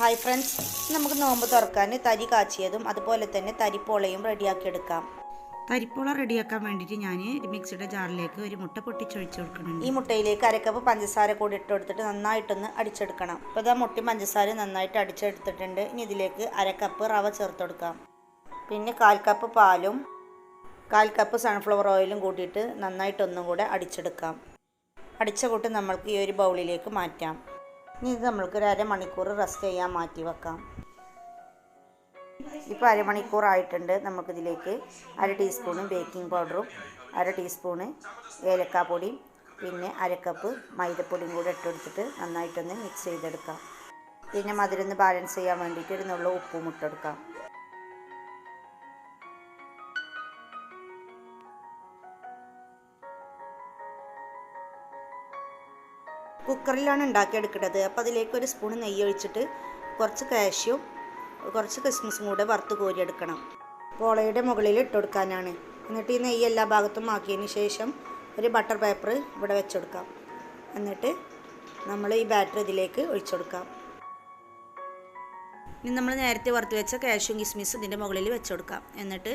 Hi friends നമുക്ക് നോമ്പ് തുറക്കാൻ തരി കാച്ചിയതും അതുപോലെ തന്നെ തരിപ്പോളയും റെഡിയാക്കി എടുക്കാം. തരിപ്പോള റെഡിയാക്കാൻ വേണ്ടിയിട്ട് ഞാൻ മിക്സിയുടെ ജാറിലേക്ക് ഒരു മുട്ട പൊട്ടിച്ചൊഴിച്ച് കൊടുക്കുന്നുണ്ട്. ഈ മുട്ടയിലേക്ക് അരക്കപ്പ് പഞ്ചസാര കൂടി ഇട്ട് കൊടുത്തിട്ട് നന്നായിട്ടൊന്ന് അടിച്ചെടുക്കണം. അപ്പോൾ ഇതാ മുട്ടി പഞ്ചസാര നന്നായിട്ട് അടിച്ചെടുത്തിട്ടുണ്ട്. ഇനി ഇതിലേക്ക് അരക്കപ്പ് റവ ചേർത്ത് കൊടുക്കാം. പിന്നെ കാൽ കപ്പ് പാലും കാൽ കപ്പ് സൺഫ്ലവർ ഓയിലും കൂട്ടിയിട്ട് നന്നായിട്ടൊന്നും കൂടെ അടിച്ചെടുക്കാം. അടിച്ച കൂട്ട് നമ്മൾക്ക് ഈ ഒരു ബൗളിലേക്ക് മാറ്റാം. ഇനി ഇത് നമ്മൾക്കൊരു അരമണിക്കൂർ റെസ്റ്റ് ചെയ്യാൻ മാറ്റി വെക്കാം. ഇപ്പോൾ അരമണിക്കൂർ ആയിട്ടുണ്ട് നമുക്കിതിലേക്ക് അര ടീസ്പൂണ് ബേക്കിംഗ് പൗഡറും അര ടീസ്പൂണ് ഏലക്കാപ്പൊടിയും പിന്നെ അരക്കപ്പ് മൈദപ്പൊടിയും കൂടെ ഇട്ടെടുത്തിട്ട് നന്നായിട്ടൊന്ന് മിക്സ് ചെയ്തെടുക്കാം. പിന്നെ മധുരം ഒന്ന് ബാലൻസ് ചെയ്യാൻ വേണ്ടിയിട്ട് ഒരു നുള്ള ഉപ്പും ഇട്ടെടുക്കാം കുക്കറിലാണ് ഉണ്ടാക്കിയെടുക്കുന്നത് അപ്പോൾ അതിലേക്ക് ഒരു സ്പൂൺ നെയ്യ് ഒഴിച്ചിട്ട് കുറച്ച് കാശ്യവും കുറച്ച് കിസ്മിസും കൂടെ വറുത്ത് കോരിയെടുക്കണം. പോളയുടെ മുകളിൽ ഇട്ട് കൊടുക്കാനാണ്. എന്നിട്ട് ഈ നെയ്യ് എല്ലാ ഭാഗത്തും ആക്കിയതിന് ശേഷം ഒരു ബട്ടർ പേപ്പർ ഇവിടെ വെച്ചെടുക്കാം എന്നിട്ട് നമ്മൾ ഈ ബാറ്റർ ഇതിലേക്ക് ഒഴിച്ചെടുക്കാം ഇനി നമ്മൾ നേരത്തെ വറുത്ത് വെച്ച കാഷ്യും കിസ്മിസും ഇതിന്റെ മുകളിൽ വെച്ചെടുക്കാം എന്നിട്ട്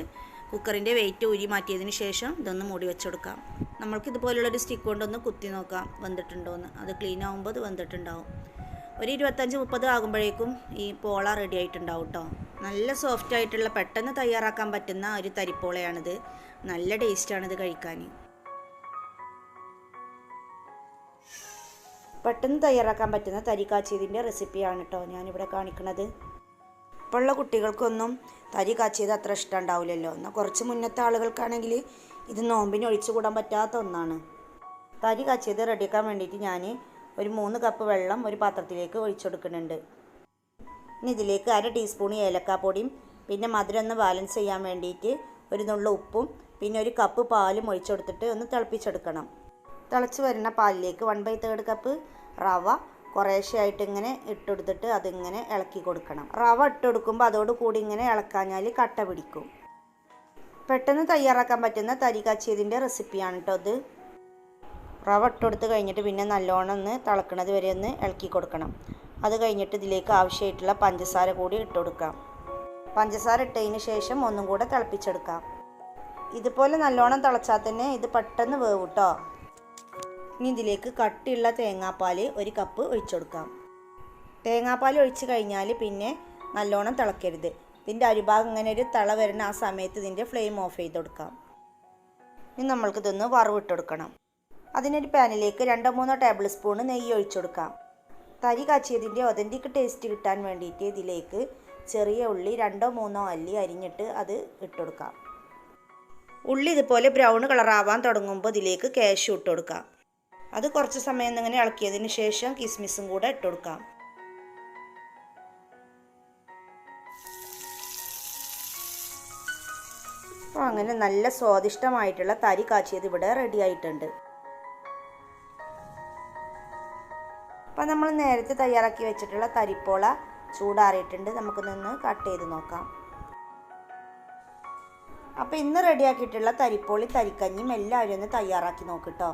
കുക്കറിന്റെ വെയിറ്റ് ഊരി മാറ്റിയതിന് ശേഷം ഇതൊന്ന് മൂടി വെച്ചെടുക്കാം. നമ്മൾക്ക് ഇതുപോലുള്ളൊരു സ്റ്റിക്ക് കൊണ്ടൊന്ന് കുത്തി നോക്കാം വെന്തിട്ടുണ്ടോയെന്ന് അത് ക്ലീൻ ആകുമ്പോൾ അത് വെന്തിട്ടുണ്ടാവും ഒരു ഇരുപത്തഞ്ച് മുപ്പത് ആകുമ്പോഴേക്കും ഈ പോള റെഡി ആയിട്ടുണ്ടാവും കേട്ടോ നല്ല സോഫ്റ്റ് ആയിട്ടുള്ള പെട്ടെന്ന് തയ്യാറാക്കാൻ പറ്റുന്ന ഒരു തരിപ്പോളയാണിത്. നല്ല ടേസ്റ്റാണിത് കഴിക്കാൻ. പെട്ടെന്ന് തയ്യാറാക്കാൻ പറ്റുന്ന തരി റെസിപ്പിയാണ് കേട്ടോ ഞാനിവിടെ കാണിക്കുന്നത് ഇപ്പോഴുള്ള കുട്ടികൾക്കൊന്നും തരി കാച്ചിയത് അത്ര ഇഷ്ടം ഉണ്ടാവില്ലല്ലോ എന്നാൽ കുറച്ച് മുന്നത്തെ ആളുകൾക്കാണെങ്കിൽ ഇത് നോമ്പിന് ഒഴിച്ചുകൂടാൻ പറ്റാത്ത ഒന്നാണ്. തരി കാച്ചിയത് റെഡിയാക്കാൻ വേണ്ടിയിട്ട് ഞാൻ ഒരു മൂന്ന് കപ്പ് വെള്ളം ഒരു പാത്രത്തിലേക്ക് ഒഴിച്ചെടുക്കുന്നുണ്ട് ഇനി ഇതിലേക്ക് അര ടീസ്പൂൺ ഏലക്കാപ്പൊടിയും പിന്നെ മധുരം ഒന്ന് ബാലൻസ് ചെയ്യാൻ വേണ്ടിയിട്ട് ഒരു നുള്ള ഉപ്പും പിന്നെ ഒരു കപ്പ് പാലും ഒഴിച്ചെടുത്തിട്ട് ഒന്ന് തിളപ്പിച്ചെടുക്കണം. തിളച്ച് വരുന്ന പാലിലേക്ക് വൺ ബൈ തേർഡ് കപ്പ് റവ കുറേശ്ശെയായിട്ട് ഇങ്ങനെ ഇട്ടെടുത്തിട്ട് അതിങ്ങനെ ഇളക്കി കൊടുക്കണം. റവ ഇട്ടെടുക്കുമ്പോൾ അതോട് കൂടി ഇങ്ങനെ ഇളക്കാഞ്ഞാൽ കട്ട പിടിക്കും. പെട്ടെന്ന് തയ്യാറാക്കാൻ പറ്റുന്ന തരി കാച്ചിയതിന്റെ റെസിപ്പിയാണ് കേട്ടോ അത് റവ ഇട്ടെടുത്ത് കഴിഞ്ഞിട്ട് പിന്നെ നല്ലോണം ഒന്ന് തിളക്കണത് വരെ ഒന്ന് ഇളക്കി കൊടുക്കണം. അത് കഴിഞ്ഞിട്ട് ഇതിലേക്ക് ആവശ്യമായിട്ടുള്ള പഞ്ചസാര കൂടി ഇട്ട് കൊടുക്കാം പഞ്ചസാര ഇട്ടതിന് ശേഷം ഒന്നും കൂടെ തിളപ്പിച്ചെടുക്കാം. ഇതുപോലെ നല്ലോണം തിളച്ചാൽ തന്നെ ഇത് പെട്ടെന്ന് വേവ് കേട്ടോ ഇനി ഇതിലേക്ക് കട്ടിയുള്ള തേങ്ങാപ്പാൽ ഒരു കപ്പ് ഒഴിച്ചു കൊടുക്കാം. തേങ്ങാപ്പാൽ ഒഴിച്ച് കഴിഞ്ഞാൽ പിന്നെ നല്ലോണം തിളക്കരുത്. ഇതിന്റെ അരിഭാഗം ഇങ്ങനെ ഒരു തിള വരുന്ന ആ സമയത്ത് ഇതിന്റെ ഫ്ലെയിം ഓഫ് ചെയ്ത് കൊടുക്കാം. ഇനി നമ്മൾക്ക് ഇതൊന്ന് വറവിട്ടെടുക്കണം അതിനൊരു പാനിലേക്ക് രണ്ടോ മൂന്നോ ടേബിൾ സ്പൂൺ നെയ്യ് ഒഴിച്ചു കൊടുക്കാം. തരി കാച്ചിയതിന്റെ ഒതന്റിക് ടേസ്റ്റ് കിട്ടാൻ വേണ്ടിയിട്ട് ഇതിലേക്ക് ചെറിയ ഉള്ളി രണ്ടോ മൂന്നോ അല്ലി അരിഞ്ഞിട്ട് അത് ഇട്ടുകൊടുക്കാം ഉള്ളി ഇതുപോലെ ബ്രൗൺ കളറാവാൻ തുടങ്ങുമ്പോൾ ഇതിലേക്ക് കാഷ്യൂ ഇട്ട് കൊടുക്കാം. അത് കുറച്ച് സമയം ഇങ്ങനെ ഇളക്കിയതിന് ശേഷം കിസ്മിസും കൂടെ ഇട്ട് കൊടുക്കാം. അപ്പോൾ അങ്ങനെ നല്ല സ്വാദിഷ്ടമായിട്ടുള്ള തരി കാച്ചിയത് ഇവിടെ റെഡി ആയിട്ടുണ്ട്. അപ്പം നമ്മൾ നേരത്തെ തയ്യാറാക്കി വെച്ചിട്ടുള്ള തരിപ്പോള ചൂടാറിയിട്ടുണ്ട്. നമുക്ക് നിന്ന് കട്ട് ചെയ്ത് നോക്കാം. അപ്പോൾ ഇന്ന് റെഡിയാക്കിയിട്ടുള്ള തരിപ്പോളി തരിക്കഞ്ഞിയും എല്ലാവരും ഒന്ന് തയ്യാറാക്കി നോക്കിട്ടോ